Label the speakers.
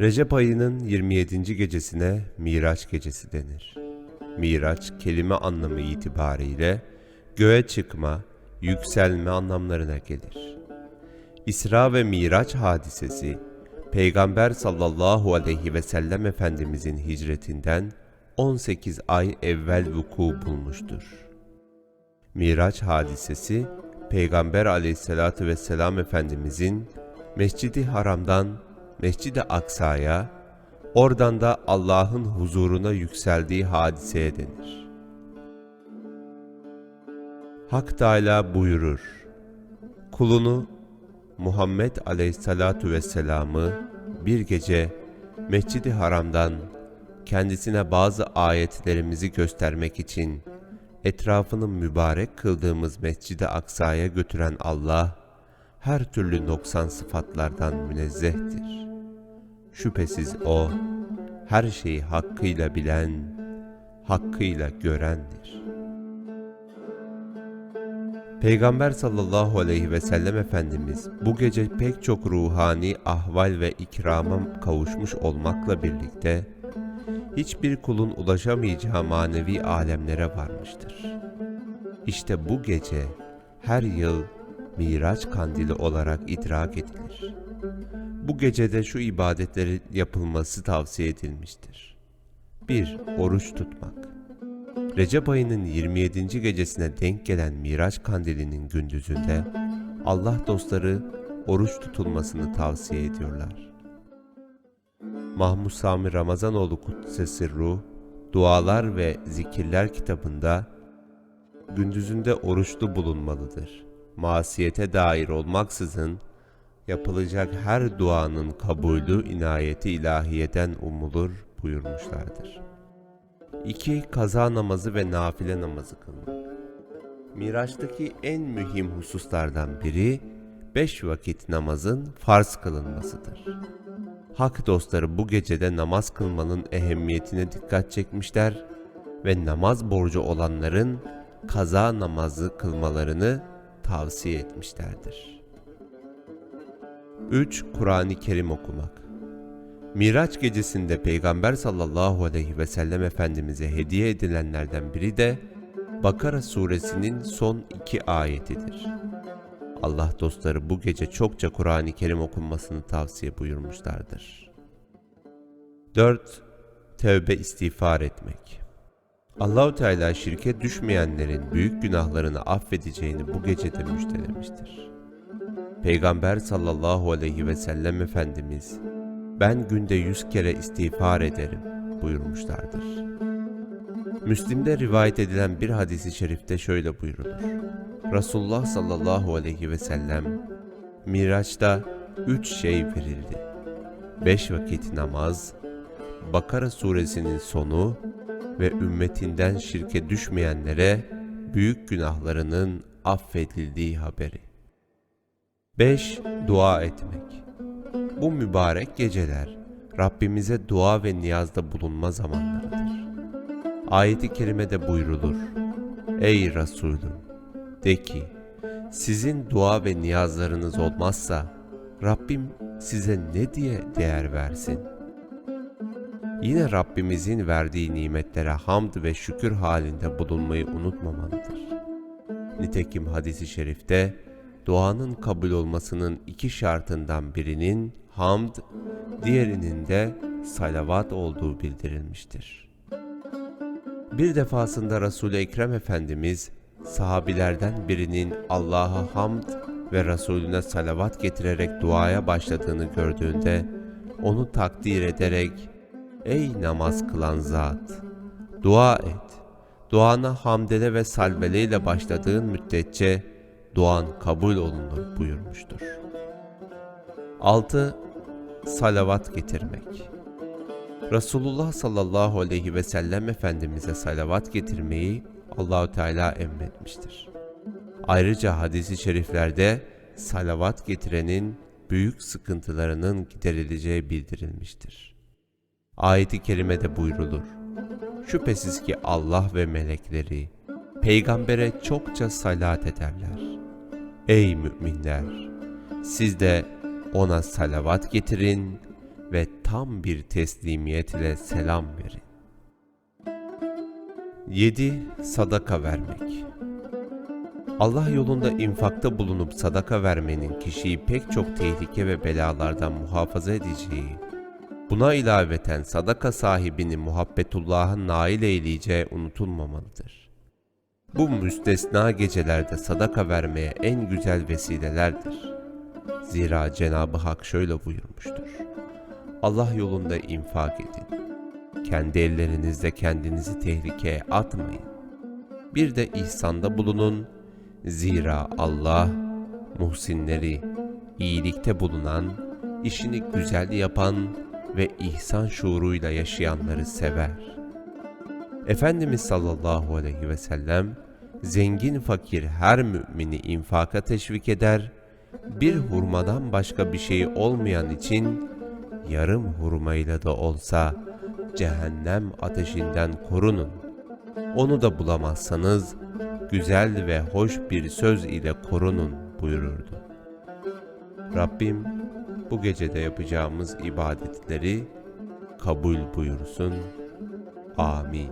Speaker 1: Recep ayının 27. gecesine Miraç gecesi denir. Miraç kelime anlamı itibariyle göğe çıkma, yükselme anlamlarına gelir. İsra ve Miraç hadisesi Peygamber sallallahu aleyhi ve sellem Efendimizin hicretinden 18 ay evvel vuku bulmuştur. Miraç hadisesi Peygamber aleyhissalatü vesselam Efendimizin Mescidi Haram'dan Mescid-i Aksa'ya, oradan da Allah'ın huzuruna yükseldiği hadiseye denir. Hak Teâlâ buyurur, kulunu Muhammed Aleyhisselatu Vesselam'ı bir gece Mescid-i Haram'dan kendisine bazı ayetlerimizi göstermek için etrafını mübarek kıldığımız Mescid-i Aksa'ya götüren Allah, her türlü noksan sıfatlardan münezzehtir. Şüphesiz O, her şeyi hakkıyla bilen, hakkıyla görendir. Peygamber sallallahu aleyhi ve sellem Efendimiz bu gece pek çok ruhani ahval ve ikrama kavuşmuş olmakla birlikte hiçbir kulun ulaşamayacağı manevi alemlere varmıştır. İşte bu gece her yıl Miraç kandili olarak idrak edilir. Bu gecede şu ibadetlerin yapılması tavsiye edilmiştir. 1. Oruç tutmak. Recep ayının 27. gecesine denk gelen Miraç kandilinin gündüzünde Allah dostları oruç tutulmasını tavsiye ediyorlar. Mahmud Sami Ramazanoğlu Kuddise Ruh, Dualar ve Zikirler kitabında gündüzünde oruçlu bulunmalıdır. Masiyete dair olmaksızın yapılacak her duanın kabulü inayeti ilahiyeden umulur buyurmuşlardır. 2. Kaza namazı ve nafile namazı kılmak. Miraç'taki en mühim hususlardan biri beş vakit namazın farz kılınmasıdır. Hak dostları bu gecede namaz kılmanın ehemmiyetine dikkat çekmişler ve namaz borcu olanların kaza namazı kılmalarını tavsiye etmişlerdir. 3. Kur'an-ı Kerim okumak Miraç gecesinde Peygamber sallallahu aleyhi ve sellem Efendimiz'e hediye edilenlerden biri de Bakara suresinin son iki ayetidir. Allah dostları bu gece çokça Kur'an-ı Kerim okunmasını tavsiye buyurmuşlardır. 4. Tevbe istiğfar etmek Allahu Teala şirke düşmeyenlerin büyük günahlarını affedeceğini bu gecede müjdelemiştir. Peygamber sallallahu aleyhi ve sellem Efendimiz ben günde yüz kere istiğfar ederim buyurmuşlardır. Müslim'de rivayet edilen bir hadisi şerifte şöyle buyurulur. Resulullah sallallahu aleyhi ve sellem Miraç'ta üç şey verildi. Beş vakit namaz, Bakara suresinin sonu ve ümmetinden şirke düşmeyenlere büyük günahlarının affedildiği haberi. 5. Dua etmek Bu mübarek geceler Rabbimize dua ve niyazda bulunma zamanlarıdır. Ayet-i kerimede buyrulur. Ey Resulüm! De ki, sizin dua ve niyazlarınız olmazsa Rabbim size ne diye değer versin? Yine Rabbimizin verdiği nimetlere hamd ve şükür halinde bulunmayı unutmamalıdır. Nitekim hadisi şerifte duanın kabul olmasının iki şartından birinin hamd, diğerinin de salavat olduğu bildirilmiştir. Bir defasında Resul-i Ekrem Efendimiz sahabilerden birinin Allah'a hamd ve Resulüne salavat getirerek duaya başladığını gördüğünde onu takdir ederek Ey namaz kılan zat! Dua et. Duana hamdele ve salveleyle başladığın müddetçe duan kabul olunur buyurmuştur. 6. Salavat getirmek Resulullah sallallahu aleyhi ve sellem Efendimiz'e salavat getirmeyi Allahü Teala emretmiştir. Ayrıca hadisi şeriflerde salavat getirenin büyük sıkıntılarının giderileceği bildirilmiştir. Ayet-i kerimede buyrulur. Şüphesiz ki Allah ve melekleri peygambere çokça salat ederler. Ey müminler! Siz de ona salavat getirin ve tam bir teslimiyet ile selam verin. 7. Sadaka vermek Allah yolunda infakta bulunup sadaka vermenin kişiyi pek çok tehlike ve belalardan muhafaza edeceği, buna ilaveten sadaka sahibini muhabbetullah'a nail eyleyeceği unutulmamalıdır. Bu müstesna gecelerde sadaka vermeye en güzel vesilelerdir. Zira Cenab-ı Hak şöyle buyurmuştur. Allah yolunda infak edin. Kendi ellerinizle kendinizi tehlikeye atmayın. Bir de ihsanda bulunun. Zira Allah muhsinleri, iyilikte bulunan, işini güzel yapan ve ihsan şuuruyla yaşayanları sever. Efendimiz sallallahu aleyhi ve sellem zengin fakir her mümini infaka teşvik eder, bir hurmadan başka bir şey olmayan için yarım hurmayla da olsa cehennem ateşinden korunun. Onu da bulamazsanız güzel ve hoş bir söz ile korunun buyururdu. Rabbim bu gecede yapacağımız ibadetleri kabul buyursun. Amin.